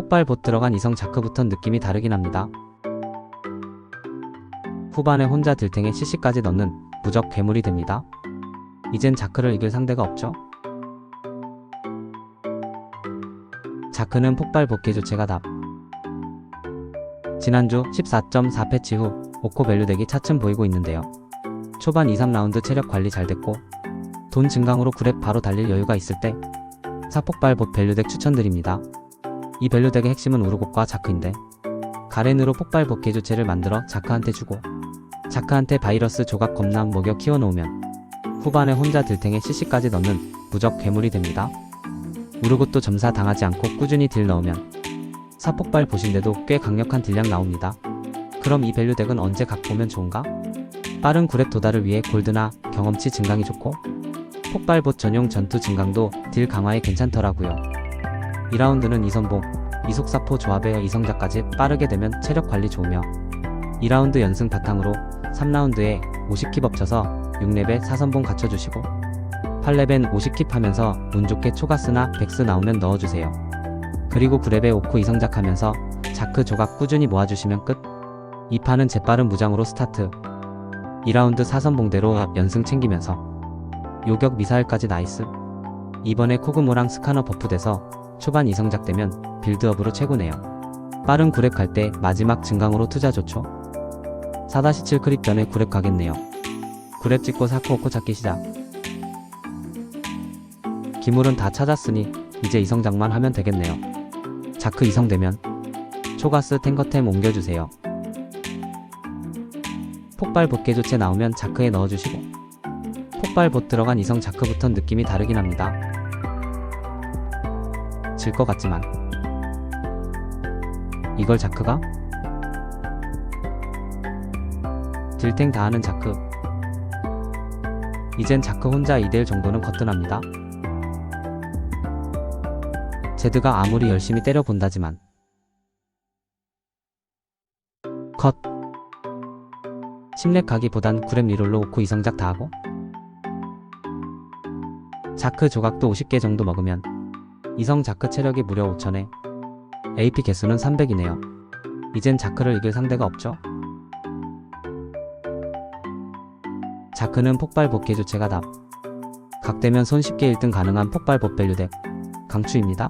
폭발 봇 들어간 이성 자크부턴 느낌이 다르긴 합니다. 후반에 혼자 들탱에 CC까지 넣는 무적 괴물이 됩니다. 이젠 자크를 이길 상대가 없죠? 자크는 폭발 복귀 주체가 답. 지난주 14.4 패치 후 오코 밸류 덱이 차츰 보이고 있는데요. 초반 2, 3라운드 체력 관리 잘 됐고 돈 증강으로 그랩 바로 달릴 여유가 있을 때 사폭발 봇 밸류 덱 추천드립니다. 이 밸류 덱의 핵심은 우르곡과 자크인데 가렌으로 폭발 복귀 주체를 만들어 자크한테 주고 자크한테 바이러스 조각 겁남 먹여 키워놓으면 후반에 혼자 들탱에 CC까지 넣는 무적 괴물이 됩니다. 우르곳도 점사 당하지 않고 꾸준히 딜 넣으면 사폭발 보신데도 꽤 강력한 딜량 나옵니다. 그럼 이 밸류 덱은 언제 각 보면 좋은가? 빠른 구랩 도달을 위해 골드나 경험치 증강이 좋고 폭발봇 전용 전투 증강도 딜 강화에 괜찮더라고요. 2라운드는 이선봉, 이속사포 조합의 이성자까지 빠르게 되면 체력 관리 좋으며 2라운드 연승 바탕으로 3라운드에 50킵 엎쳐서 6렙에 사선봉 갖춰주시고 8렙엔 50킵 하면서 운 좋게 초가스나 백스 나오면 넣어주세요. 그리고 9렙에 오코 이성작 하면서 자크 조각 꾸준히 모아주시면 끝. 이 판은 재빠른 무장으로 스타트. 2라운드 사선봉대로 연승 챙기면서 요격 미사일까지 나이스. 이번에 코그모랑 스카너 버프돼서 초반 이성작 되면 빌드업으로 최고네요. 빠른 9렙 갈 때 마지막 증강으로 투자 좋죠. 4-7 크립 전에 9렙 가겠네요. 9렙 찍고 사코 오코 찾기 시작. 기물은 다 찾았으니 이제 이성작만 하면 되겠네요. 자크 이성되면 초가스 탱커템 옮겨주세요. 폭발 봇개 조체 나오면 자크에 넣어주시고 폭발 봇 들어간 이성 자크부턴 느낌이 다르긴 합니다. 질 것 같지만 이걸 자크가? 딜탱 다 하는 자크 이젠 자크 혼자 2대1 정도는 거뜬합니다. 제드가 아무리 열심히 때려본다지만 컷 10렙 가기보단 9렙 리롤로 오코 이성작 다 하고 자크 조각도 50개 정도 먹으면 이성 자크 체력이 무려 5000에 AP 개수는 300이네요. 이젠 자크를 이길 상대가 없죠? 자크는 폭발 복귀 주체가 답. 각되면 손쉽게 1등 가능한 폭발 봇밸류 덱 강추입니다.